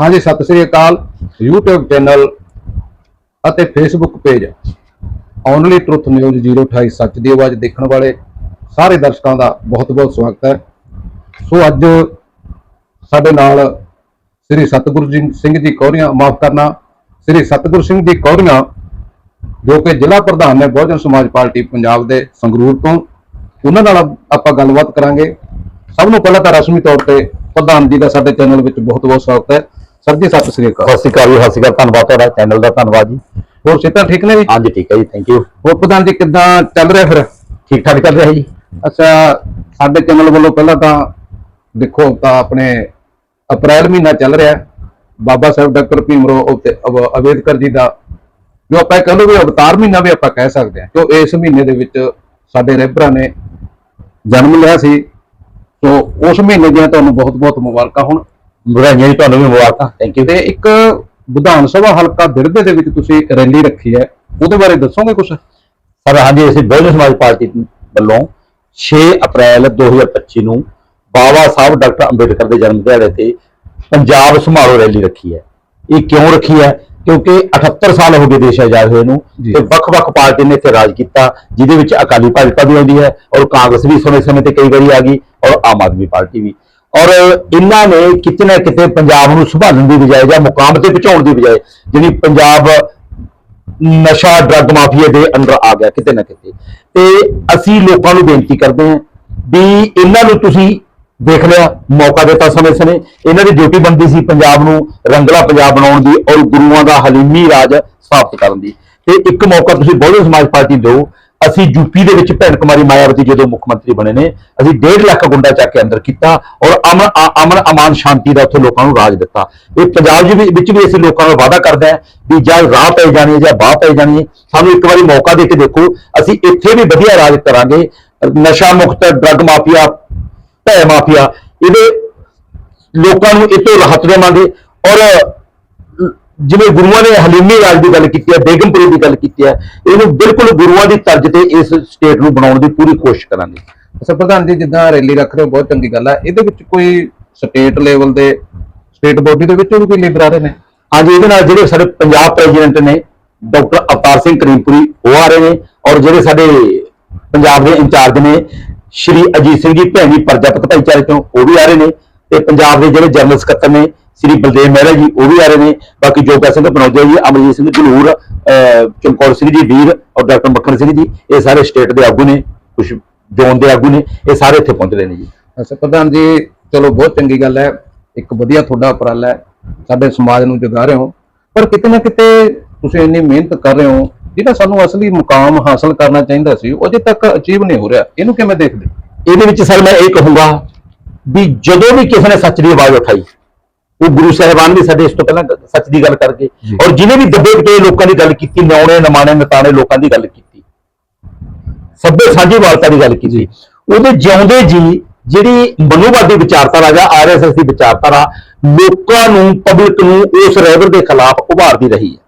ਹਾਂਜੀ, ਸਤਿ ਸ੍ਰੀ ਅਕਾਲ। YouTube ਚੈਨਲ ਅਤੇ Facebook page only truth news 028 ਸੱਚ ਦੀ ਆਵਾਜ਼ ਦੇਖਣ ਵਾਲੇ ਸਾਰੇ ਦਰਸ਼ਕਾਂ ਦਾ ਬਹੁਤ-ਬਹੁਤ ਸਵਾਗਤ ਹੈ। ਸੋ ਅੱਜ ਸਾਡੇ ਨਾਲ ਸ੍ਰੀ ਸਤਿਗੁਰੂ ਸਿੰਘ ਜੀ ਕੌਰੀਆਂ ਮਾਫ ਕਰਨਾ, ਸ੍ਰੀ ਸਤਿਗੁਰੂ ਸਿੰਘ ਜੀ ਕੌਰੀਆਂ ਜੋ ਕਿ ਜ਼ਿਲ੍ਹਾ ਪ੍ਰਧਾਨ ਨੇ ਬਹੁਜਨ ਸਮਾਜ ਪਾਰਟੀ ਪੰਜਾਬ ਦੇ ਸੰਗਰੂਰ ਤੋਂ, ਉਹਨਾਂ ਨਾਲ ਆਪਾਂ ਗੱਲਬਾਤ ਕਰਾਂਗੇ। ਸਭ ਨੂੰ ਪਹਿਲਾਂ ਤਾਂ ਰਸਮੀ ਤੌਰ ਤੇ ਪ੍ਰਧਾਨ ਜੀ ਦਾ ਸਾਡੇ ਚੈਨਲ ਵਿੱਚ ਬਹੁਤ-ਬਹੁਤ ਸਵਾਗਤ ਹੈ। ਸਰ ਜੀ ਸਤਿ ਸ੍ਰੀ ਅਕਾਲ। ਸਤਿ ਸ਼੍ਰੀ ਅਕਾਲ ਜੀ ਸਤਿ ਸ਼੍ਰੀ ਅਕਾਲ। ਧੰਨਵਾਦ ਤੁਹਾਡਾ ਚੈਨਲ ਦਾ ਧੰਨਵਾਦ ਜੀ। ਹੋਰ ਸਿਹਤਾਂ ਠੀਕ ਨੇ ਜੀ? ਹਾਂਜੀ ਠੀਕ ਹੈ ਜੀ ਥੈਂਕ ਯੂ ਹੋਰ ਪ੍ਰਧਾਨ ਜੀ ਕਿੱਦਾਂ ਚੱਲ ਰਿਹਾ ਫਿਰ? ਠੀਕ ਠਾਕ ਚੱਲ ਰਿਹਾ ਜੀ। ਅੱਛਾ ਸਾਡੇ ਚੈਨਲ ਵੱਲੋਂ ਪਹਿਲਾਂ ਤਾਂ ਦੇਖੋ ਤਾਂ ਆਪਣੇ ਅਪ੍ਰੈਲ ਮਹੀਨਾ ਚੱਲ ਰਿਹਾ। ਬਾਬਾ ਸਾਹਿਬ ਡਾਕਟਰ ਭੀਮਰੋ ਉਤੇ ਅੰਬੇਦਕਰ ਜੀ ਦਾ ਜੋ ਆਪਾਂ ਇਹ ਕਹ ਲਓ ਵੀ ਅਵਤਾਰ ਮਹੀਨਾ ਵੀ ਆਪਾਂ ਕਹਿ ਸਕਦੇ ਹਾਂ ਕਿਉਂ ਇਸ ਮਹੀਨੇ ਦੇ ਵਿੱਚ ਸਾਡੇ ਰਹਿਬਰਾਂ ਨੇ ਜਨਮ ਲਿਆ ਸੀ। ਸੋ ਉਸ ਮਹੀਨੇ ਦੀਆਂ ਤੁਹਾਨੂੰ ਬਹੁਤ-ਬਹੁਤ ਮੁਬਾਰਕਾਂ ਹੋਣ। ਵਧਾਈਆਂ ਜੀ ਤੁਹਾਨੂੰ ਵੀ ਮੁਬਾਰਕਾਂ। ਥੈਂਕ ਯੂ ਤੇ ਇੱਕ ਵਿਧਾਨ ਸਭਾ ਹਲਕਾ ਦਿੜਦੇ ਦੇ ਵਿੱਚ ਤੁਸੀਂ ਰੈਲੀ ਰੱਖੀ ਹੈ ਉਹਦੇ ਬਾਰੇ ਦੱਸੋਗੇ ਕੁਝ ਸਰ ਹਾਂਜੀ ਅਸੀਂ ਬਹੁਜਨ ਸਮਾਜ ਪਾਰਟੀ ਵੱਲੋਂ 6 ਅਪ੍ਰੈਲ 2025 ਨੂੰ ਬਾਬਾ ਸਾਹਿਬ ਡਾਕਟਰ ਅੰਬੇਦਕਰ ਦੇ ਜਨਮ ਦਿਹਾੜੇ ਤੇ ਪੰਜਾਬ ਸੰਭਾਲੋ ਰੈਲੀ ਰੱਖੀ ਹੈ। ਇਹ ਕਿਉਂ ਰੱਖੀ ਹੈ? ਕਿਉਂਕਿ 78 ਸਾਲ ਹੋ ਗਏ ਦੇਸ਼ ਆਜ਼ਾਦ ਹੋਏ ਨੂੰ। ਤੇ ਵੱਖ-ਵੱਖ ਪਾਰਟੀ ਨੇ ਇੱਥੇ ਰਾਜ ਕੀਤਾ ਜਿਹਦੇ ਵਿੱਚ ਅਕਾਲੀ ਭਾਜਪਾ ਵੀ ਆਉਂਦੀ ਹੈ ਔਰ ਕਾਂਗਰਸ ਵੀ ਸਮੇਂ-ਸਮੇਂ ਤੇ ਕਈ ਵਾਰੀ ਆ ਗਈ। ਔਰ ਆਮ ਆਦਮੀ ਪਾਰਟੀ ਵੀ। ਔਰ ਇਹਨਾਂ ਨੇ ਕਿਤੇ ਨਾ ਕਿਤੇ ਪੰਜਾਬ ਨੂੰ ਸੰਭਾਲਣ ਦੀ ਬਜਾਏ ਜਾਂ ਮੁਕਾਮ ਤੇ ਪਹੁੰਚਾਉਣ ਦੀ ਬਜਾਏ ਜਿਹੜੀ ਪੰਜਾਬ ਨਸ਼ਾ ਡਰੱਗ ਮਾਫੀਆ ਦੇ ਅੰਦਰ ਆ ਗਿਆ ਕਿਤੇ ਨਾ ਕਿਤੇ। ਤੇ ਅਸੀਂ ਲੋਕਾਂ ਨੂੰ ਬੇਨਤੀ ਕਰਦੇ ਹਾਂ ਵੀ ਇਹਨਾਂ ਨੂੰ ਤੁਸੀਂ ਦੇਖ ਲਿਆ, ਮੌਕਾ ਦਿੱਤਾ ਸਮੇਂ ਸਮੇਂ ਇਹਨਾਂ ਦੀ ਡਿਊਟੀ ਬਣਦੀ ਸੀ ਪੰਜਾਬ ਨੂੰ ਰੰਗਲਾ ਪੰਜਾਬ ਬਣਾਉਣ ਦੀ ਔਰ ਗੁਰੂਆਂ ਦਾ ਹਲੀਮੀ ਰਾਜ ਸਥਾਪਿਤ ਕਰਨ ਦੀ। ਤੇ ਇੱਕ ਮੌਕਾ ਤੁਸੀਂ ਬਹੁਜਨ ਸਮਾਜ ਪਾਰਟੀ ਦਿਓ ਅਸੀਂ ਯੂਪੀ ਦੇ ਵਿੱਚ ਭੈਣ ਕੁਮਾਰੀ ਮਾਇਆਵਤੀ ਜਦੋਂ ਮੁੱਖ ਮੰਤਰੀ ਬਣੇ ਨੇ, ਅਸੀਂ 1.5 ਲੱਖ ਗੁੰਡਾ ਚੱਕ ਕੇ ਅੰਦਰ ਕੀਤਾ ਔਰ ਅਮਨ ਅਮਨ ਅਮਾਨ ਸ਼ਾਂਤੀ ਦਾ ਉੱਥੇ ਲੋਕਾਂ ਨੂੰ ਰਾਜ ਦਿੱਤਾ। ਇਹ ਪੰਜਾਬ ਜੀ ਵਿੱਚ ਵੀ ਅਸੀਂ ਲੋਕਾਂ ਨਾਲ ਵਾਅਦਾ ਕਰਦੇ ਹਾਂ ਵੀ ਜਾਂ ਰਾਹ ਪੈ ਜਾਣੀ ਹੈ ਜਾਂ ਬਾਹ ਪੈ ਜਾਣੀ ਹੈ, ਸਾਨੂੰ ਇੱਕ ਵਾਰੀ ਮੌਕਾ ਦੇ ਕੇ ਦੇਖੋ, ਅਸੀਂ ਇੱਥੇ ਵੀ ਵਧੀਆ ਰਾਜ ਕਰਾਂਗੇ। ਨਸ਼ਾ ਮੁਕਤ ਡਰੱਗ ਮਾਫੀਆ, ਭੈ ਮਾਫੀਆ, ਇਹਦੇ ਲੋਕਾਂ ਨੂੰ ਇਹ ਤੋਂ ਰਾਹਤ ਦੇਵਾਂਗੇ ਔਰ ਜਿਵੇਂ ਗੁਰੂਆਂ ਨੇ ਹਲੀਮੀ ਰਾਜ ਦੀ ਗੱਲ ਕੀਤੀ ਹੈ ਬੇਗਮਪੁਰੀ ਦੀ ਗੱਲ ਕੀਤੀ ਹੈ ਇਹਨੂੰ ਬਿਲਕੁਲ ਗੁਰੂਆਂ ਦੀ ਤਰਜ਼ ਤੇ ਇਸ ਸਟੇਟ ਨੂੰ ਬਣਾਉਣ ਦੀ ਪੂਰੀ ਕੋਸ਼ਿਸ਼ ਕਰਾਂਗੇ। ਅੱਛਾ ਪ੍ਰਧਾਨ ਜੀ ਜਿੱਦਾਂ ਰੈਲੀ ਰੱਖ ਰਹੇ ਹੋ ਬਹੁਤ ਚੰਗੀ ਗੱਲ ਹੈ ਇਹਦੇ ਵਿੱਚ ਕੋਈ ਸਟੇਟ ਲੈਵਲ ਦੇ ਸਟੇਟ ਬੋਡੀ ਦੇ ਵਿੱਚੋਂ ਵੀ ਕੋਈ ਲੀਡਰ ਆ ਰਹੇ ਨੇ? ਹਾਂਜੀ ਇਹਦੇ ਨਾਲ ਜਿਹੜੇ ਸਾਡੇ ਪੰਜਾਬ ਪ੍ਰੈਜ਼ੀਡੈਂਟ ਨੇ ਡਾਕਟਰ ਅਵਤਾਰ ਸਿੰਘ ਕਰੀਮਪੁਰੀ ਉਹ ਆ ਰਹੇ ਨੇ ਔਰ ਜਿਹੜੇ ਸਾਡੇ ਪੰਜਾਬ ਦੇ ਇੰਚਾਰਜ ਨੇ ਸ਼੍ਰੀ ਅਜੀਤ ਸਿੰਘ ਜੀ ਭੈਣੀ ਪ੍ਰਜਾਪਤ ਭਾਈਚਾਰੇ ਤੋਂ ਉਹ ਵੀ ਆ ਰਹੇ ਨੇ। ਤੇ ਪੰਜਾਬ ਦੇ ਜਿਹੜੇ ਜਨਰਲ ਸਕੱਤਰ ਨੇ ਸ਼੍ਰੀ ਬਲਦੇਵ ਮਹਿਰਾ ਜੀ ਉਹ ਵੀ ਆ ਰਹੇ ਨੇ। ਬਾਕੀ ਜੋਗਾ ਸਿੰਘ ਬਨੌਜਾ ਜੀ ਅਮਰਜੀਤ ਸਿੰਘ ਜਲੂਰ ਅਹ ਚਮਕੌਰ ਸਿੰਘ ਜੀ ਵੀਰ ਔਰ ਡਾਕਟਰ ਮੱਖਣ ਸਿੰਘ ਜੀ ਇਹ ਸਾਰੇ ਸਟੇਟ ਦੇ ਆਗੂ ਨੇ ਕੁਝ ਜ਼ੋਨ ਦੇ ਆਗੂ ਨੇ ਇਹ ਸਾਰੇ ਇੱਥੇ ਪਹੁੰਚ ਰਹੇ ਨੇ ਜੀ। ਅੱਛਾ ਪ੍ਰਧਾਨ ਜੀ ਚਲੋ ਬਹੁਤ ਚੰਗੀ ਗੱਲ ਹੈ ਇੱਕ ਵਧੀਆ ਤੁਹਾਡਾ ਉਪਰਾਲਾ ਹੈ ਸਾਡੇ ਸਮਾਜ ਨੂੰ ਜਗਾ ਰਹੇ ਹੋ। ਪਰ ਕਿਤੇ ਨਾ ਕਿਤੇ ਤੁਸੀਂ ਇੰਨੀ ਮਿਹਨਤ ਕਰ ਰਹੇ ਹੋ ਜਿਹੜਾ ਸਾਨੂੰ ਅਸਲੀ ਮੁਕਾਮ ਹਾਸਲ ਕਰਨਾ ਚਾਹੀਦਾ ਸੀ ਉਹ ਅਜੇ ਤੱਕ ਅਚੀਵ ਨਹੀਂ ਹੋ ਰਿਹਾ। ਇਹਨੂੰ ਕਿਵੇਂ ਦੇਖਦੇ? ਇਹਦੇ ਵਿੱਚ ਸਰ ਮੈਂ ਇਹ ਕਹੂੰਗਾ ਵੀ ਜਦੋਂ ਵੀ ਕਿਸੇ ਨੇ ਸੱਚ ਦੀ ਆਵਾਜ਼ ਉਠਾਈ ਉਹ ਗੁਰੂ ਸਾਹਿਬਾਨ ਵੀ ਸਾਡੇ ਇਸ ਤੋਂ ਪਹਿਲਾਂ ਸੱਚ ਦੀ ਗੱਲ ਕਰਕੇ। ਔਰ ਜਿਹਨੇ ਵੀ ਦੱਬੇ ਕਟੇ ਲੋਕਾਂ ਦੀ ਗੱਲ ਕੀਤੀ ਨਿਆਉਣੇ ਨਮਾਣੇ ਨਤਾਣੇ ਲੋਕਾਂ ਦੀ ਗੱਲ ਕੀਤੀ ਸਭੇ ਸਾਂਝੀਵਾਲਤਾ ਦੀ ਗੱਲ ਕੀਤੀ ਉਹਦੇ ਜਿਉਂਦੇ ਜੀ ਜਿਹੜੀ ਮਨੂਵਾਦੀ ਵਿਚਾਰਧਾਰਾ ਜਾਂ ਆਰਐਸਐਸ ਦੀ ਵਿਚਾਰਧਾਰਾ ਲੋਕਾਂ ਨੂੰ ਪਬਲਿਕ ਨੂੰ ਉਸ ਰਹਿਬਰ ਦੇ ਖਿਲਾਫ ਉਭਾਰਦੀ ਰਹੀ ਹੈ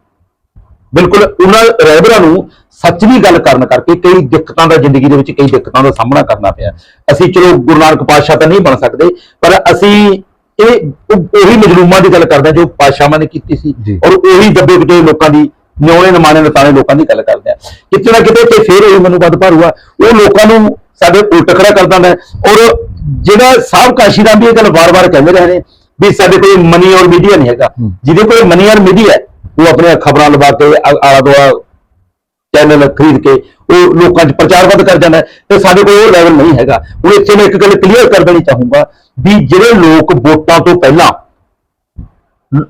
ਬਿਲਕੁਲ ਉਹਨਾਂ ਰਹਿਬਰਾਂ ਨੂੰ ਸੱਚ ਦੀ ਗੱਲ ਕਰਨ ਕਰਕੇ ਕਈ ਦਿੱਕਤਾਂ ਦਾ ਜ਼ਿੰਦਗੀ ਦੇ ਵਿੱਚ ਕਈ ਦਿੱਕਤਾਂ ਦਾ ਸਾਹਮਣਾ ਕਰਨਾ ਪਿਆ ਅਸੀਂ ਚਲੋ ਗੁਰੂ ਨਾਨਕ ਪਾਤਸ਼ਾਹ ਤਾਂ ਨਹੀਂ ਬਣ ਸਕਦੇ ਪਰ ਅਸੀਂ ਇਹ ਉਹ- ਮਜਲੂਮਾਂ ਦੀ ਗੱਲ ਕਰਦੇ ਹਾਂ ਜੋ ਪਾਤਸ਼ਾਹਾਂ ਨੇ ਕੀਤੀ ਸੀ। ਔਰ ਉਹੀ ਦੱਬੇ ਕੁਚੇ ਲੋਕਾਂ ਦੀ ਨਿਉਣੇ ਨਮਾਣੇ ਨਤਾਣੇ ਲੋਕਾਂ ਦੀ ਗੱਲ ਕਰਦੇ ਆ ਕਿਤੇ ਨਾ ਕਿਤੇ ਤੇ ਫੇਰ ਇਹ ਮੈਨੂੰ ਵੱਧ ਭਾਰੂਆ ਉਹ ਲੋਕਾਂ ਨੂੰ ਸਾਡੇ ਉਲਟ ਖੜਾ ਕਰ ਦਿੰਦਾ ਹੈ। ਔਰ ਜਿਹੜਾ ਸਾਹਿਬ ਕਾਸ਼ੀ ਰਾਮ ਵੀ ਇਹ ਗੱਲ ਵਾਰ-ਵਾਰ ਕਹਿੰਦੇ ਰਹੇ ਨੇ ਵੀ ਸਾਡੇ ਕੋਲ ਮਨੀ ਔਰ ਮੀਡੀਆ ਨਹੀਂ ਹੈਗਾ। ਜਿਹਦੇ ਕੋਲ ਮਨੀ ਔਰ ਮੀਡੀਆ ਹੈ ਉਹ ਆਪਣੇ ਖਬਰਾਂ ਲਵਾ ਕੇ ਆ- ਆਲਾ ਦੁਆਲਾ ਚੈਨਲ ਖਰੀਦ ਕੇ ਉਹ ਲੋਕਾਂ 'ਚ ਪ੍ਰਚਾਰ ਵੱਧ ਕਰ ਜਾਂਦਾ ਹੈ ਤੇ ਸਾਡੇ ਕੋਲ ਉਹ ਲੈਵਲ ਨਹੀਂ ਹੈਗਾ ਹੁਣ ਇੱਥੇ ਮੈਂ ਇੱਕ ਗੱਲ ਕਲੀਅਰ ਕਰ ਦੇਣੀ ਚਾਹੂੰਗਾ ਵੀ ਜਿਹੜੇ ਲੋਕ ਵੋਟਾਂ ਤੋਂ ਪਹਿਲਾਂ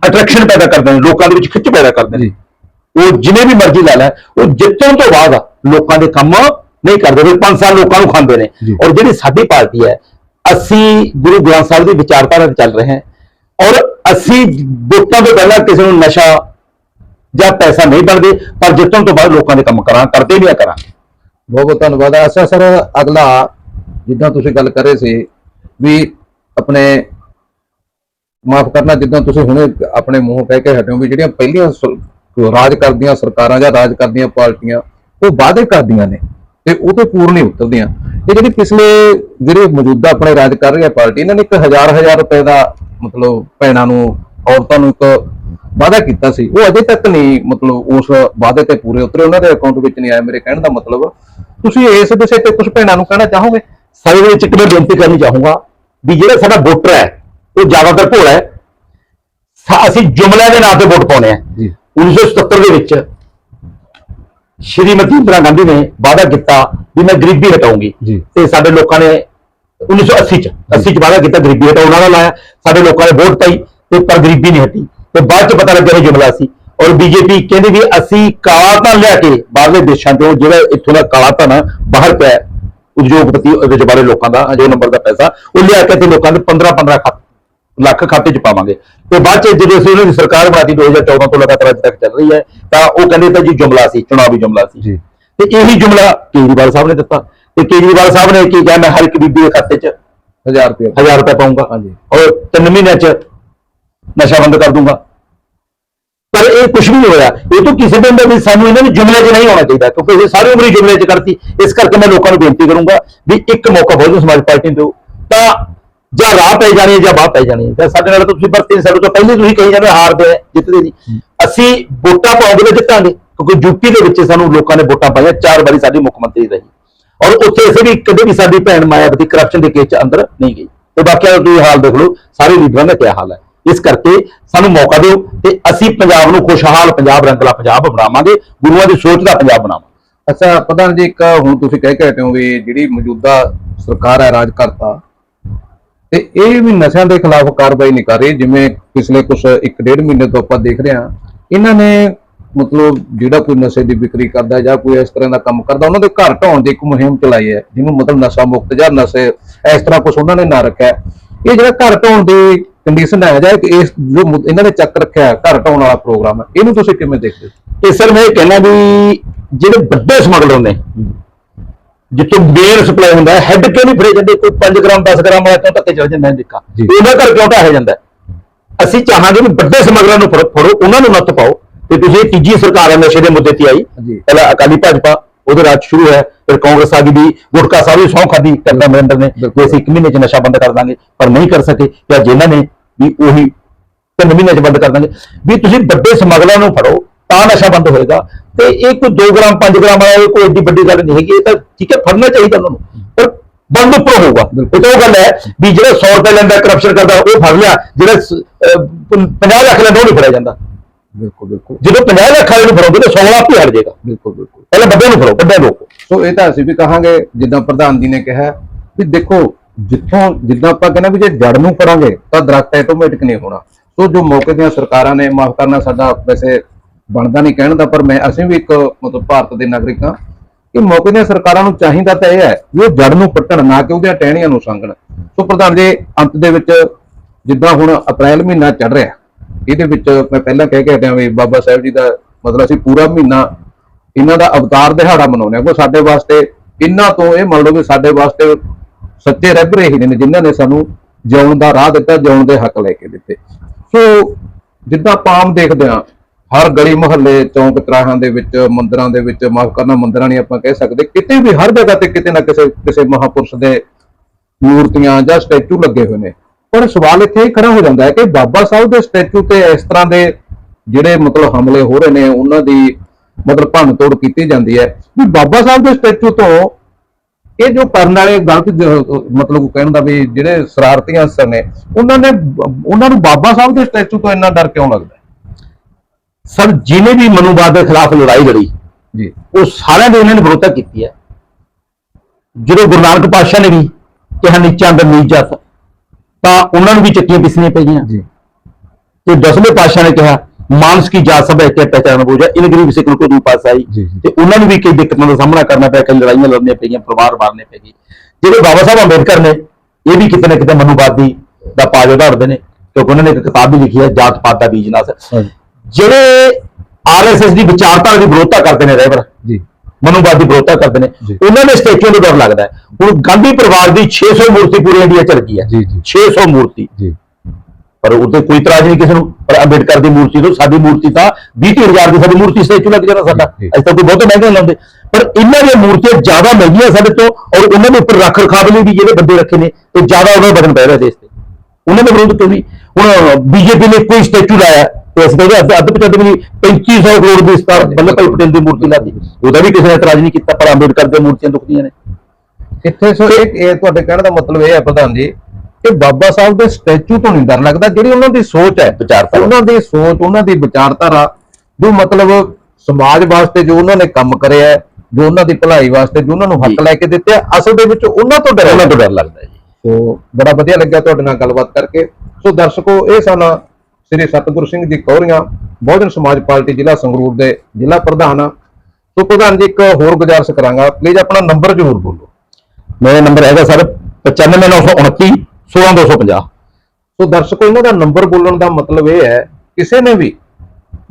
ਅਟਰੈਕਸ਼ਨ ਪੈਦਾ ਕਰਦੇ ਨੇ ਲੋਕਾਂ ਦੇ ਵਿੱਚ ਖਿੱਚ ਪੈਦਾ ਕਰਦੇ ਨੇ ਜੀ। ਉਹ ਜਿਨੇ ਵੀ ਮਰਜ਼ੀ ਲੈ ਲੈ ਉਹ ਜਿੱਤਣ ਤੋਂ ਬਾਅਦ ਲੋਕਾਂ ਦੇ ਕੰਮ ਨਹੀਂ ਕਰਦੇ ਵੀ 5 ਸਾਲ ਲੋਕਾਂ ਨੂੰ ਖਾਂਦੇ ਨੇ ਜੀ। ਔਰ ਜਿਹੜੀ ਸਾਡੀ ਪਾਰਟੀ ਹੈ ਅਸੀਂ ਗੁਰੂ ਗ੍ਰੰਥ ਸਾਹਿਬ ਦੀ ਵਿਚਾਰਧਾਰਾ ਤੇ ਚੱਲ ਰਹੇ ਹਾਂ ਔਰ ਅਸੀਂ ਵੋਟਾਂ ਤੋਂ ਪਹਿਲਾਂ ਕਿਸੇ ਨੂੰ ਨਸ਼ਾ ਜਾਂ ਪੈਸਾ ਨਹੀਂ ਬਣਦੇ, ਪਰ ਜਿੱਤਣ ਤੋਂ ਬਾਅਦ ਲੋਕਾਂ ਦੇ ਕੰਮ ਕਰਾਂ, ਕਰਦੇ ਵੀ ਆ ਕਰਾਂ। ਬਹੁਤ ਬਹੁਤ ਧੰਨਵਾਦ। ਅੱਛਾ, ਸਰ, ਅਗਲਾ, ਜਿੱਦਾਂ ਤੁਸੀਂ ਗੱਲ ਕਰ ਰਹੇ ਸੀ ਵੀ ਆਪਣੇ, ਮਾਫ ਕਰਨਾ, ਜਿੱਦਾਂ ਤੁਸੀਂ ਹੁਣੇ ਆਪਣੇ ਮੂੰਹ ਕਹਿ ਕੇ ਹਟਿਓ ਵੀ ਜਿਹੜੀਆਂ ਪਹਿਲੀਆਂ ਰਾਜ ਕਰਦੀਆਂ ਸਰਕਾਰਾਂ ਜਾਂ ਰਾਜ ਕਰਦੀਆਂ ਪਾਰਟੀਆਂ, ਉਹ ਵਾਅਦੇ ਕਰਦੀਆਂ ਨੇ ਤੇ ਉਹ ਤੇ ਪੂਰ ਨਹੀਂ ਉਤਰਦੀਆਂ। ਇਹ ਜਿਹੜੀ ਪਿਛਲੇ ਜਿਹੜੇ ਮੌਜੂਦਾ ਆਪਣੇ ਰਾਜ ਕਰ ਰਹੀ ਹੈ ਪਾਰਟੀ, ਇਹਨਾਂ ਨੇ ਇੱਕ ਹਜ਼ਾਰ ਹਜ਼ਾਰ ਰੁਪਏ ਦਾ ਮਤਲਬ ਭੈਣਾਂ ਨੂੰ, ਔਰਤਾਂ ਨੂੰ ਇੱਕ ਵਾਅਦਾ ਕੀਤਾ ਸੀ। ਉਹ ਅਜੇ ਤੱਕ ਨਹੀਂ ਮਤਲਬ ਉਸ ਵਾਅਦੇ ਤੇ ਪੂਰੇ ਉਤਰੇ। ਉਹਨਾਂ ਦੇ ਅਕਾਊਂਟ ਵਿੱਚ ਨਹੀਂ ਆਇਆ। ਮੇਰੇ ਕਹਿਣ ਦਾ ਮਤਲਬ ਤੁਸੀਂ ਇਸ ਵਿਸ਼ੇ ਤੇ ਕੁਝ ਭੈਣਾਂ ਨੂੰ ਕਹਿਣਾ ਚਾਹੋਗੇ? ਸਾਰੇ ਵਿੱਚ ਇੱਕ ਮੈਂ ਬੇਨਤੀ ਕਰਨੀ ਚਾਹੂੰਗਾ ਵੀ ਜਿਹੜਾ ਸਾਡਾ ਵੋਟਰ ਹੈ ਉਹ ਜ਼ਿਆਦਾਤਰ ਭੋਲਾ ਹੈ। ਅਸੀਂ ਜੁਮਲਿਆਂ ਦੇ ਨਾਂ ਤੇ ਵੋਟ ਪਾਉਣੇ ਆ ਜੀ। 1977 ਦੇ ਵਿੱਚ ਸ਼੍ਰੀਮਤੀ ਇੰਦਰਾ ਗਾਂਧੀ ਨੇ ਵਾਅਦਾ ਕੀਤਾ ਵੀ ਮੈਂ ਗਰੀਬੀ ਹਟਾਉਂਗੀ। ਤੇ ਸਾਡੇ ਲੋਕਾਂ ਨੇ 1980 ਚ 80 ਚ ਵਾਅਦਾ ਕੀਤਾ ਗਰੀਬੀ ਹਟਾਉਣ ਦਾ ਲਾਇਆ। ਸਾਡੇ ਲੋਕਾਂ ਨੇ ਵੋਟ ਪਾਈ ਤੇ ਪਰ ਗਰੀਬੀ ਨਹੀਂ ਹਟੀ। ਤੇ ਬਾਅਦ ਚ ਪਤਾ ਲੱਗਿਆ ਇਹ ਜੁਮਲਾ ਸੀ। ਔਰ ਬੀਜੇਪੀ ਕਹਿੰਦੀ ਵੀ ਅਸੀਂ ਕਾਲਾ ਧਨ ਲਿਆ ਕੇ ਬਾਹਰਲੇ ਦੇਸ਼ਾਂ ਤੋਂ ਜਿਹੜਾ ਇੱਥੋਂ ਦਾ ਕਾਲਾ ਧਨ ਬਾਹਰ ਪਿਆ ਉਦਯੋਗਪਤੀ ਉਹਦੇ ਚ ਬਾਰੇ ਲੋਕਾਂ ਦਾ ਜੋ ਨੰਬਰ ਦਾ ਪੈਸਾ ਉਹ ਲਿਆ ਕੇ ਤੇ ਲੋਕਾਂ ਦੇ 15 15 ਖਾ- ਲੱਖ ਖਾਤੇ ਚ ਪਾਵਾਂਗੇ। ਤੇ ਬਾਅਦ ਚ ਜਦੋਂ ਅਸੀਂ ਉਹਨਾਂ ਦੀ ਸਰਕਾਰ ਬਣਾਤੀ 2014 ਤੋਂ ਲਗਾਤਾਰ ਅੱਜ ਤੱਕ ਚੱਲ ਰਹੀ ਹੈ ਤਾਂ ਉਹ ਕਹਿੰਦੇ ਤਾਂ ਜੀ ਜੁਮਲਾ ਸੀ ਚੁਣਾਵੀ ਜੁਮਲਾ ਸੀ। ਤੇ ਇਹੀ ਜੁਮਲਾ ਕੇਜਰੀਵਾਲ ਸਾਹਿਬ ਨੇ ਦਿੱਤਾ। ਤੇ ਕੇਜਰੀਵਾਲ ਸਾਹਿਬ ਨੇ ਕੀ ਕਿਹਾ ਮੈਂ ਹਰ ਇੱਕ ਬੀਬੀ ਦੇ ਖਾਤੇ 'ਚ 1000 ਰੁਪਏ। 1000 ਰੁਪਏ ਪਾਉਂਗਾ। ਹਾਂਜੀ। ਔਰ 3 ਮਹੀਨਿਆਂ 'ਚ ਨਸ਼ਾ ਬੰਦ ਕਰ ਦੂੰਗਾ। ਪਰ ਇਹ ਕੁਝ ਵੀ ਨਹੀਂ ਹੋਇਆ। ਇਹ ਤੋਂ ਕਿਸੇ ਦਿਨ ਦਾ ਵੀ ਸਾਨੂੰ ਇਹਨਾਂ ਦੇ ਜੁਮਲੇ 'ਚ ਨਹੀਂ ਹੋਣਾ ਚਾਹੀਦਾ ਕਿਉਂਕਿ ਇਹ ਸਾਰੀ ਉਮਰ ਜੁਮਲੇ 'ਚ ਕਰਤੀ। ਇਸ ਕਰਕੇ ਮੈਂ ਲੋਕਾਂ ਨੂੰ ਬੇਨਤੀ ਕਰੂੰਗਾ ਵੀ ਇੱਕ ਮੌਕਾ ਬਹੁਜਨ ਸਮਾਜ ਪਾਰਟੀ ਨੂੰ ਦਿਓ। ਤਾਂ ਜਾਂ ਰਾਹ ਪੈ ਜਾਣੀ ਹੈ ਜਾਂ ਬਾਹ ਪੈ ਜਾਣੀ ਹੈ। ਤਾਂ ਸਾਡੇ ਨਾਲ ਤਾਂ ਤੁਸੀਂ ਵਰਤੇ ਸਾਡੇ ਤੋਂ ਪਹਿਲੇ ਤੁਸੀਂ ਕਹੀ ਜਾਂਦੇ ਹਾਰਦੇ ਜਿੱਤਦੇ ਨਹੀਂ। ਅਸੀਂ ਵੋਟਾਂ ਪਾਉਂਦੇ ਨੇ ਜਿੱਤਾਂਗੇ ਕਿਉਂਕਿ ਯੂਪੀ ਦੇ ਵਿੱਚ ਸਾਨੂੰ ਲੋਕਾਂ ਨੇ ਵੋਟਾਂ ਪਾਈਆਂ। ਚਾਰ ਵਾਰੀ ਸਾਡੀ ਮੁੱਖ ਮੰਤਰੀ ਰਹੀ। ਔਰ ਉੱਥੇ ਅਸੀਂ ਵੀ ਕਦੇ ਵੀ ਸਾਡੀ ਭੈਣ ਮਾਇਆਵਤੀ ਕਰਪਸ਼ਨ ਦੇ ਕੇਸ ਚ ਅੰਦਰ ਨਹੀਂ ਗਈ ਤੇ ਬਾਕੀ ਤੁਸੀਂ ਹਾਲ ਦੇਖ ਲਓ ਸਾਰੇ ਲੀਡਰਾਂ ਦਾ ਕੀ ਹਾਲ ਹੈ। ਇਸ ਕਰਕੇ ਸਾਨੂੰ ਮੌਕਾ ਦਿਓ ਤੇ ਅਸੀਂ ਪੰਜਾਬ ਨੂੰ ਖੁਸ਼ਹਾਲ ਪੰਜਾਬ, ਰੰਗਲਾ ਪੰਜਾਬ ਬਣਾਵਾਂਗੇ, ਗੁਰੂਆਂ ਦੀ ਸੋਚ ਦਾ ਪੰਜਾਬ ਬਣਾਵਾਂਗੇ। ਅੱਛਾ ਪ੍ਰਧਾਨ ਜੀ, ਇੱਕ ਹੁਣ ਤੁਸੀਂ ਕਹਿ ਕੇ ਹਟੇ ਹੋ ਵੀ ਜਿਹੜੀ ਮੌਜੂਦਾ ਸਰਕਾਰ ਹੈ ਰਾਜ ਕਰਤਾ ਤੇ ਇਹ ਵੀ ਨਸ਼ਿਆਂ ਦੇ ਖਿਲਾਫ ਕਾਰਵਾਈ ਨਹੀਂ ਕਰ ਰਹੀ, ਜਿਵੇਂ ਪਿਛਲੇ ਕੁਝ ਇੱਕ ਡੇਢ ਮਹੀਨੇ ਤੋਂ ਆਪਾਂ ਦੇਖ ਰਹੇ ਹਾਂ, ਇਹਨਾਂ ਨੇ ਮਤਲਬ ਜਿਹੜਾ ਕੋਈ ਨਸ਼ੇ ਦੀ ਵਿਕਰੀ ਕਰਦਾ ਜਾਂ ਕੋਈ ਇਸ ਤਰ੍ਹਾਂ ਦਾ ਕੰਮ ਕਰਦਾ, ਉਹਨਾਂ ਦੇ ਘਰ ਢਾਉਣ ਦੀ ਇੱਕ ਮੁਹਿੰਮ ਚਲਾਈ ਹੈ, ਜਿਹਨੂੰ ਮਤਲਬ ਨਸ਼ਾ ਮੁਕਤ ਜਾਂ ਨਸ਼ੇ, ਇਸ ਤਰ੍ਹਾਂ ਕੁਝ ਉਹਨਾਂ ਨੇ ਨਾ ਰੱਖਿਆ। ਇਹ ਜਿਹੜਾ ਘਰ ਢਾਉਣ ਦੀ ਕੰਡੀਸ਼ਨ ਹੈ ਜਾਂ ਕਿ ਇਸ ਜੋ ਇਹਨਾਂ ਨੇ ਚੱਕ ਰੱਖਿਆ ਹੈ, ਘਰ ਢਾਉਣ ਵਾਲਾ ਪ੍ਰੋਗਰਾਮ ਹੈ ਇਹਨੂੰ ਤੁਸੀਂ ਕਿਵੇਂ ਦੇਖਦੇ ਹੋ? ਇਹ ਸਰ ਮੈਂ ਇਹ ਕਹਿਣਾ ਵੀ ਜਿਹੜੇ ਵੱਡੇ ਸਮਗਲਰ ਨੇ ਜਿੱਥੋਂ ਮੇਨ ਸਪਲਾਈ ਹੁੰਦਾ ਹੈ ਹੈੱਡ ਕਿਉਂ ਨਹੀਂ ਫੜੇ ਜਾਂਦੇ? ਕੋਈ 5 ਗ੍ਰਾਮ 10 ਗ੍ਰਾਮ ਵਾਲਾ ਕਿਉਂ ਧੱਕੇ ਚੜ ਜਾਂਦਾ ਹੈ ਨਿੱਕਾ ਜੀ। ਉਹਨਾਂ ਕਰ ਕਿਉਂ ਢਾਹਿਆ ਜਾਂਦਾ ਹੈ? ਅਸੀਂ ਚਾਹਾਂਗੇ ਵੀ ਵੱਡੇ ਸਮਗਲਰਾਂ ਨੂੰ ਫੜੋ ਫੜੋ, ਉਹਨਾਂ ਨੂੰ ਨੱਥ ਪਾਓ। ਤੇ ਤੁਸੀਂ ਇਹ ਤੀਜੀ ਸਰਕਾਰ ਹੈ ਨਸ਼ੇ ਦੇ ਮੁੱਦੇ ਤੇ ਆਈ। ਜੀ। ਪਹਿਲਾਂ ਅਕਾਲੀ ਭਾਜਪਾ ਉਹਦੇ ਰਾਜ ਸ਼ੁਰੂ ਹੈ ਫਿਰ ਕਾਂਗਰਸ ਆ ਗਈ ਵੀ ਗੁਟਕਾ ਸਾਹਿਬ ਦੀ ਸਹੁੰ ਖਾਦੀ ਕੈਪਟਨ ਅਮਰਿੰਦਰ ਨੇ ਵੀ ਅਸੀਂ ਇੱਕ ਮਹੀਨੇ ਚ ਨਸ਼ਾ ਬੰਦ ਕਰ ਦਾਂਗੇ ਪਰ ਨਹੀਂ ਕਰ ਸਕੇ ਅੱਜ ਇਹਨਾਂ ਨੇ ਵੀ ਉਹੀ ਤਿੰਨ ਮਹੀਨੇ ਚ ਬੰਦ ਕਰ ਦਾਂਗੇ। ਵੀ ਤੁਸੀਂ ਵੱਡੇ ਸਮਗਲਰਾਂ ਨੂੰ ਫੜੋ ਤਾਂ ਨਸ਼ਾ ਬੰਦ ਹੋਏਗਾ। ਤੇ ਇਹ ਕੋਈ 2 ਗ੍ਰਾਮ 5 ਗ੍ਰਾਮ ਵਾਲਾ ਕੋਈ ਏਡੀ ਵੱਡੀ ਗੱਲ ਨਹੀਂ ਹੈਗੀ ਇਹ ਤਾਂ ਠੀਕ ਹੈ ਫੜਨਾ ਚਾਹੀਦਾ ਉਹਨਾਂ ਨੂੰ ਪਰ ਬੰਦ ਉੱਪਰ ਹੋਊਗਾ। ਇਹ ਤਾਂ ਉਹ ਗੱਲ ਹੈ ਵੀ ਜਿਹੜਾ 100 ਰੁਪਏ ਲੈਂਦਾ ਕਰਪਸ਼ਨ ਕਰਦਾ ਉਹ ਫੜ ਲਿਆ ਜਿਹੜਾ ਸ- ਅਹ 50 ਲੱਖ ਲੈਂਦਾ ਉਹ ਨਹੀਂ ਫੜਿਆ ਜਾਂਦਾ। ਬਿਲਕੁਲ ਬਿਲਕੁਲ। ਜਦੋਂ 50 ਲੱਖ ਵਾਲੇ ਨੂੰ ਫੜੋਗੇ ਤਾਂ 100 ਲੱਖ ਹੀ ਹਟ ਜਾਏਗਾ। ਬਿਲਕੁਲ ਬਿਲਕੁਲ। ਪਹਿਲਾਂ ਵੱਡੇ ਨੂੰ ਫੜੋ ਵੱਡੇ ਲੋਕ। ਸੋ ਇਹ ਤਾਂ ਅਸੀਂ ਵੀ ਕਹਾਂਗੇ ਜਿੱਦਾਂ ਪ੍ਰਧਾਨ ਜੀ ਨੇ ਕਿਹਾ ਵੀ ਦੇਖੋ ਜਿੱਥੋਂ ਜਿੱਦਾਂ ਆਪਾਂ ਕਹਿੰਦੇ ਵੀ ਜੇ ਜੜ ਨੂੰ ਕਰਾਂਗੇ ਤਾਂ ਦਰਖਤ ਆਟੋਮੈਟਿਕ ਨਹੀਂ ਹੋਣਾ। ਸੋ ਜੋ ਮੌਕੇ ਦੀਆਂ ਸਰਕਾਰਾਂ ਨੇ ਮਾਫ ਕਰਨਾ ਸਾਡਾ ਵੈਸੇ ਬਣਦਾ ਨਹੀਂ ਕਹਿਣ ਦਾ ਪਰ ਮੈਂ ਅਸੀਂ ਵੀ ਇੱਕ ਮਤਲਬ ਭਾਰਤ ਦੇ ਨਾਗਰਿਕ ਹਾਂ ਕਿ ਮੌਕੇ ਦੀਆਂ ਸਰਕਾਰਾਂ ਨੂੰ ਚਾਹੀਦਾ ਤਾਂ ਇਹ ਹੈ ਵੀ ਉਹ ਜੜ ਨੂੰ ਪੱਟਣ ਨਾ ਕਿ ਉਹਦੀਆਂ ਟਹਿਣੀਆਂ ਨੂੰ ਸੰਗਣ ਸੋ ਪ੍ਰਧਾਨ ਜੀ ਅੰਤ ਦੇ ਵਿੱਚ ਜਿੱਦਾਂ ਹੁਣ ਅਪ੍ਰੈਲ ਮਹੀਨਾ ਚੜ ਰਿਹਾ ਇਹਦੇ ਵਿੱਚ ਮੈਂ ਪਹਿਲਾਂ ਕਹਿ ਕੇ ਹਟਿਆ ਵੀ ਬਾਬਾ ਸਾਹਿਬ ਜੀ ਦਾ ਮਤਲਬ ਅਸੀਂ ਪੂਰਾ ਮਹੀਨਾ ਇਹਨਾਂ ਦਾ ਅਵਤਾਰ ਦਿਹਾੜਾ ਮਨਾਉਂਦੇ ਹਾਂ ਕੋ ਸਾਡੇ ਵਾਸਤੇ ਇਹਨਾਂ ਤੋਂ ਇਹ ਮੰਨ ਲਓ ਵੀ ਸਾਡੇ ਵਾਸਤੇ ਸੱਚੇ ਰਹਿਬਰੇ ਹੀ ਨੇ, ਜਿਨ੍ਹਾਂ ਨੇ ਸਾਨੂੰ ਜਿਉਣ ਦਾ ਰਾਹ ਦਿੱਤਾ, ਜਿਉਣ ਦੇ ਹੱਕ ਲੈ ਕੇ ਦਿੱਤੇ। ਸੋ ਜਿੱਦਾਂ ਆਪਾਂ ਆਮ ਦੇਖਦੇ ਹਾਂ, ਹਰ ਗਲੀ ਮੁਹੱਲੇ, ਚੌਂਕ ਤਰਾਹਾਂ ਦੇ ਵਿੱਚ, ਮੰਦਰਾਂ ਦੇ ਵਿੱਚ ਮਾਫ ਕਰਨਾ ਮੰਦਰਾਂ ਨਹੀਂ ਆਪਾਂ ਕਹਿ ਸਕਦੇ, ਕਿਤੇ ਵੀ ਹਰ ਜਗ੍ਹਾ ਤੇ ਕਿਤੇ ਨਾ ਕਿਸੇ ਕਿਸੇ ਮਹਾਪੁਰਸ਼ ਦੇ ਮੂਰਤੀਆਂ ਜਾਂ ਸਟੈਚੂ ਲੱਗੇ ਹੋਏ ਨੇ। ਪਰ ਸਵਾਲ ਇੱਥੇ ਖੜਾ ਹੋ ਜਾਂਦਾ ਹੈ ਕਿ ਬਾਬਾ ਸਾਹਿਬ ਦੇ ਸਟੈਚੂ ਤੇ ਇਸ ਤਰ੍ਹਾਂ ਦੇ ਜਿਹੜੇ ਮਤਲਬ ਹਮਲੇ ਹੋ ਰਹੇ ਨੇ ਉਹਨਾਂ ਦੀ ਮਤਲਬ ਭੰਨ ਤੋੜ ਕੀਤੀ ਜਾਂਦੀ ਹੈ। ਵੀ ਬਾਬਾ ਸਾਹਿਬ ਦੇ ਸਟੈਚੂ ਤੋਂ ਇਹ ਜੋ ਕਰਨ ਵਾਲੇ ਗਲਤ ਮਤਲਬ ਕਹਿਣ ਦਾ ਵੀ ਜਿਹੜੇ ਸ਼ਰਾਰਤੀ ਅਨਸਰ ਨੇ ਉਹਨਾਂ ਨੇ ਉਹਨਾਂ ਨੂੰ ਬਾਬਾ ਸਾਹਿਬ ਦੇ ਸਟੈਚੂ ਤੋਂ ਇੰਨਾ ਡਰ ਕਿਉਂ ਲੱਗਦਾ? ਸਰ ਜਿਹਨੇ ਵੀ ਮਨੂਵਾਦ ਦੇ ਖਿਲਾਫ ਲੜਾਈ ਲੜੀ ਜੀ। ਉਹ ਸਾਰਿਆਂ ਦੇ ਉਹਨਾਂ ਨੇ ਵਿਰੋਧਤਾ ਕੀਤੀ ਹੈ। ਜਦੋਂ ਗੁਰੂ ਨਾਨਕ ਪਾਤਸ਼ਾਹ ਨੇ ਵੀ ਕਿਹਾ ਨੀਚਾਂ ਅੰਦਰ ਨੀਚ ਜਾਤ ਤਾਂ ਉਹਨਾਂ ਨੂੰ ਵੀ ਚੱਕੀਆਂ ਪਿਸਣੀਆਂ ਪੈ ਗਈਆਂ ਜੀ। ਤੇ ਦਸਵੇਂ ਪਾਤਸ਼ਾਹ ਨੇ ਕਿਹਾ ਮਾਨਸ ਕੀ ਜਾਤ ਸਭ ਇੱਕ ਪਹਿਚਾਨ ਬੋਝਾ ਇਨ ਗਰੀਬ ਸਿੱਖ ਕੋ ਦੂਪਾਸ ਆਈ। ਜੀ, ਜੀ। ਤੇ ਉਹਨਾਂ ਨੂੰ ਵੀ ਕਈ ਦਿੱਕਤਾਂ ਦਾ ਸਾਹਮਣਾ ਕਰਨਾ ਪਿਆ ਕਈ ਲੜਾਈਆਂ ਲੜਨੀਆਂ ਪਈਆਂ ਪਰਿਵਾਰ ਮਾਰਨੇ ਪੈ ਗਏ। ਜਿਹੜੇ ਬਾਬਾ ਸਾਹਿਬ ਅੰਬੇਦਕਰ ਨੇ ਇਹ ਵੀ ਕਿਤੇ ਨਾ ਕਿਤੇ ਮਨੂਵਾਦੀ ਦਾ ਪਾਜ ਉਧਾੜਦੇ ਨੇ ਕਿਉਂਕਿ ਉਹਨਾਂ ਨੇ ਇੱਕ ਕਿਤਾਬ ਵੀ ਲਿਖੀ ਹੈ ਜਾਤ ਪਾਤ ਦਾ ਬੀਜਨਾਸ ਹਾਂਜੀ। ਜਿਹੜੇ ਆਰਐਸਐਸ ਦੀ ਵਿਚਾਰਧਾਰਾ ਦੀ ਵਿਰੋਧਤਾ ਕਰਦੇ ਨੇ ਰਹਿਬਰ ਜੀ। ਮਨੂਵਾਦੀ ਵਿਰੋਧਤਾ ਕਰਦੇ ਨੇ। ਉਹਨਾਂ ਦੇ ਸਟੇਚੂਆਂ ਤੋਂ ਡਰ ਲੱਗਦਾ ਹੈ। ਹੁਣ ਗਾਂਧੀ ਪਰਿਵਾਰ ਦੀ 600 ਮੂਰਤੀ ਪੂਰੀ ਇੰਡੀਆ ਚ ਲੱਗੀ ਹੈ। ਜੀ, ਜੀ। 600 ਮੂਰਤੀ। ਜੀ। ਪਰ ਉਹਦੇ ਕੋਈ ਇਤਰਾਜ਼ ਨਹੀਂ ਕਿਸੇ ਨੂੰ। ਪਰ ਅੰਬੇਡਕਰ ਦੀ ਮੂਰਤੀ ਤੋਂ ਸਾਡੀ ਮੂਰਤੀ ਤਾਂ 20 ਹਜ਼ਾਰ ਦੀ ਸਾਡੀ ਮੂਰਤੀ ਸਟੇਚੂ ਲੱਗ ਜਾਣਾ ਸਾਡਾ। ਅਸੀਂ ਤਾਂ ਕੋਈ ਬਹੁਤੇ ਮਹਿੰਗੇ ਲਾਉਂਦੇ। ਪਰ ਇਹਨਾਂ ਦੀਆਂ ਮੂਰਤੀਆਂ ਜ਼ਿਆਦਾ ਮਹਿੰਗੀਆਂ ਸਾਡੇ ਤੋਂ ਔਰ ਉਹਨਾਂ ਦੇ ਉੱਪਰ ਰੱਖ ਰਖਾਵ ਲਈ ਵੀ ਜਿਹੜੇ ਬੰਦੇ ਰੱਖੇ ਨੇ ਤੇ ਜ਼ਿਆਦਾ ਉਹਨਾਂ ਦਾ ਵਜਨ ਪੈ ਰਿਹਾ ਦੇਸ਼ ਤੇ। ਉਹਨਾਂ ਦੇ ਵਿਰੁੱਧ ਕਿਉਂ ਨਹੀਂ ਹੁਣ ਬੀਜੇਪੀ ਨੇ ਕੋਈ ਸਟੈਚੂ ਲਾਇਆ। ਤੇ ਅਸੀਂ ਕਹਿੰਦੇ ਅੱਧ ਅੱਧ ਪਚੱਧ ਵੀ 3500 ਕਰੋੜ ਦੀ ਸਤਾਰ ਵੱਲਭ ਭਾਈ ਪਟੇਲ ਦੀ ਮੂਰਤੀ ਲਾਦੀ ਉਹਦਾ ਵੀ ਕਿਸੇ ਨੇ ਇਤਰਾਜ਼ ਨਹੀਂ ਕੀਤਾ ਪਰ ਅੰਬੇਡਕਰ ਦੀਆਂ ਮੂਰਤੀਆਂ ਦੁਖਦੀਆਂ ਨੇ। ਇੱਥੇ ਸੋ ਇਹ ਇਹ ਤੁਹਾਡੇ ਕਹਿਣ ਦਾ ਮਤਲਬ ਇਹ ਹੈ ਪ੍ਰਧਾਨ ਜੀ ਕਿ ਬਾਬਾ ਸਾਹਿਬ ਦੇ ਸਟੈਚੂ ਤੋਂ ਨਹੀਂ ਡਰ ਲੱਗਦਾ ਜਿਹੜੀ ਉਹਨਾਂ ਦੀ ਸੋਚ ਹੈ ਵਿਚਾਰਧਾਰਾ। ਉਹਨਾਂ ਦੀ ਸੋਚ ਉਹਨਾਂ ਦੀ ਵਿਚਾਰਧਾਰਾ ਜੋ ਮਤਲਬ ਸਮਾਜ ਵਾਸਤੇ ਜੋ ਉਹਨਾਂ ਨੇ ਕੰਮ ਕਰਿਆ ਹੈ, ਜੋ ਉਹਨਾਂ ਦੀ ਭਲਾਈ ਵਾਸਤੇ ਜੋ ਉਹਨਾਂ ਨੂੰ ਹੱਕ। ਲੈ ਕੇ ਦਿੱਤੇ ਅਸਲ ਦੇ ਵਿੱਚ ਉਹਨਾਂ ਤੋਂ ਡਰ ਉਹਨਾਂ ਤੋਂ ਡਰ ਲੱਗਦਾ ਜੀ। ਸੋ ਬੜਾ ਵਧੀਆ ਲੱਗਿਆ ਤੁਹਾਡੇ ਨਾਲ ਗੱਲਬਾਤ ਕਰਕੇ। ਸੋ ਦਰਸ਼ਕੋ ਇਹ ਸਨ ਸ੍ਰੀ ਸਤਿਗੁਰੂ ਸਿੰਘ ਜੀ ਕੌਰੀਆਂ ਬਹੁਜਨ ਸਮਾਜ ਪਾਰਟੀ ਜ਼ਿਲ੍ਹਾ ਸੰਗਰੂਰ ਦੇ ਜ਼ਿਲ੍ਹਾ ਪ੍ਰਧਾਨ ਸੋ ਪ੍ਰਧਾਨ ਜੀ ਇੱਕ ਹੋਰ ਗੁਜ਼ਾਰਿਸ਼ ਕਰਾਂਗਾ। ਪਲੀਜ਼ ਆਪਣਾ ਨੰਬਰ ਜ਼ਰੂਰ ਬੋਲੋ। ਮੇਰਾ ਨੰਬਰ ਹੈਗਾ ਸਰ 95929 16250 ਸੋ ਦਰਸ਼ਕੋ ਇਹਨਾਂ ਦਾ ਨੰਬਰ ਬੋਲਣ ਦਾ ਮਤਲਬ ਇਹ ਹੈ ਕਿਸੇ ਨੇ ਵੀ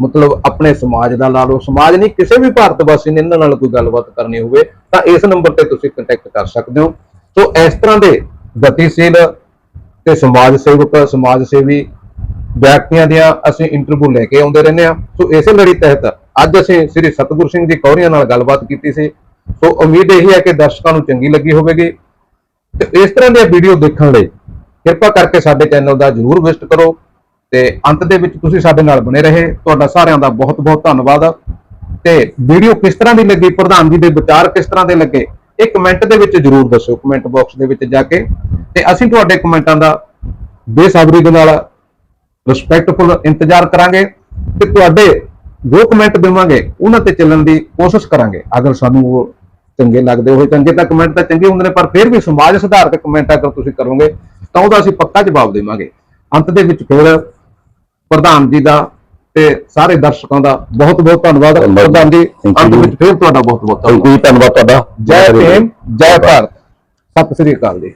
ਮਤਲਬ ਆਪਣੇ ਸਮਾਜ ਦਾ ਲਾ ਲਓ। ਸਮਾਜ ਨਹੀਂ ਕਿਸੇ ਵੀ ਭਾਰਤ ਵਾਸੀ ਨੇ ਇਹਨਾਂ ਨਾਲ ਕੋਈ ਗੱਲਬਾਤ ਕਰਨੀ ਹੋਵੇ ਤਾਂ ਇਸ ਨੰਬਰ ਤੇ ਤੁਸੀਂ ਕੰਟੈਕਟ ਕਰ ਸਕਦੇ ਹੋ। ਸੋ ਇਸ ਤਰ੍ਹਾਂ ਦੇ ਗਤੀਸ਼ੀਲ ਤੇ ਸਮਾਜ ਸੇਵਕ ਸਮਾਜ ਸੇਵੀ ਵਿਅਕਤੀਆਂ ਦੀਆਂ ਅਸੀਂ ਇੰਟਰਵਿਊ ਲੈ ਕੇ ਆਉਂਦੇ ਰਹਿੰਦੇ ਹਾਂ। ਸੋ ਇਸੇ ਲੜੀ ਤਹਿਤ ਅੱਜ ਅਸੀਂ ਸ੍ਰੀ ਸਤਿਗੁਰੂ ਸਿੰਘ ਜੀ ਕੌਰੀਆਂ ਨਾਲ ਗੱਲਬਾਤ ਕੀਤੀ ਸੀ। ਸੋ ਉਮੀਦ ਇਹੀ ਹੈ ਕਿ ਦਰਸ਼ਕਾਂ ਨੂੰ ਚੰਗੀ ਲੱਗੀ ਹੋਵੇਗੀ। ਤੇ ਇਸ ਤਰ੍ਹਾਂ ਦੀਆਂ ਵੀਡੀਓ ਦੇਖਣ ਲਈ ਕਿਰਪਾ ਕਰਕੇ ਸਾਡੇ ਚੈਨਲ ਦਾ ਜਰੂਰ ਵਿਜ਼ਿਟ ਕਰੋ ਤੇ ਅੰਤ ਦੇ ਵਿੱਚ ਤੁਸੀਂ ਸਾਡੇ ਨਾਲ ਬਣੇ ਰਹੇ। ਤੁਹਾਡਾ ਸਾਰਿਆਂ ਦਾ ਬਹੁਤ ਬਹੁਤ ਧੰਨਵਾਦ। ਤੇ ਵੀਡੀਓ ਕਿਸ ਤਰ੍ਹਾਂ ਦੀ ਲੱਗੀ, ਪ੍ਰਧਾਨ ਜੀ ਦੇ ਵਿਚਾਰ ਕਿਸ ਤਰ੍ਹਾਂ ਦੇ ਲੱਗੇ, ਇਹ ਕਮੈਂਟ ਦੇ ਵਿੱਚ ਜਰੂਰ ਦੱਸੋ ਕਮੈਂਟ ਬਾਕਸ ਦੇ ਵਿੱਚ ਜਾ ਕੇ ਤੇ ਅਸੀਂ ਤੁਹਾਡੇ ਕਮੈਂਟਾਂ ਦਾ ਬੇਸਬਰੀ ਦੇ ਨਾਲ ਰਿਸਪੈਕਟਫੁਲ ਇੰਤਜ਼ਾਰ ਕਰਾਂਗੇ ਤੇ ਤੁਹਾਡੇ ਜੋ ਕਮੈਂਟ ਦੇਵਾਂਗੇ ਉਹਨਾਂ ਤੇ ਚੱਲਣ ਦੀ ਕੋਸ਼ਿਸ਼ ਕਰਾਂਗੇ। ਅਗਰ ਸਾਨੂੰ ਉਹ ਚੰਗੇ ਲੱਗਦੇ ਹੋਏ ਚੰਗੇ ਤਾਂ ਕਮੈਂਟ ਤਾਂ ਚੰਗੇ ਹੁੰਦੇ ਨੇ ਪਰ ਫਿਰ ਵੀ ਸਮਾਜ ਸੁਧਾਰਕ ਕਮੈਂਟ ਅਗਰ ਤੁਸੀਂ ਕਰੋਗੇ ਤਾਂ ਉਹਦਾ ਅਸੀਂ ਪੱਕਾ ਜਵਾਬ ਦੇਵਾਂਗੇ। ਅੰਤ ਦੇ ਵਿੱਚ ਫਿਰ ਪ੍ਰਧਾਨ ਜੀ ਦਾ ਤੇ ਸਾਰੇ ਦਰਸ਼ਕਾਂ ਦਾ ਬਹੁਤ ਬਹੁਤ ਧੰਨਵਾਦ। ਪ੍ਰਧਾਨ ਜੀ ਅੰਤ। ਵਿੱਚ ਫਿਰ ਤੁਹਾਡਾ ਬਹੁਤ ਬਹੁਤ ਧੰਨਵਾਦ ਤੁਹਾਡਾ। ਜੈ ਭੀਮ ਜੈ ਭਾਰਤ। ਸਤਿ ਸ੍ਰੀ ਅਕਾਲ ਜੀ।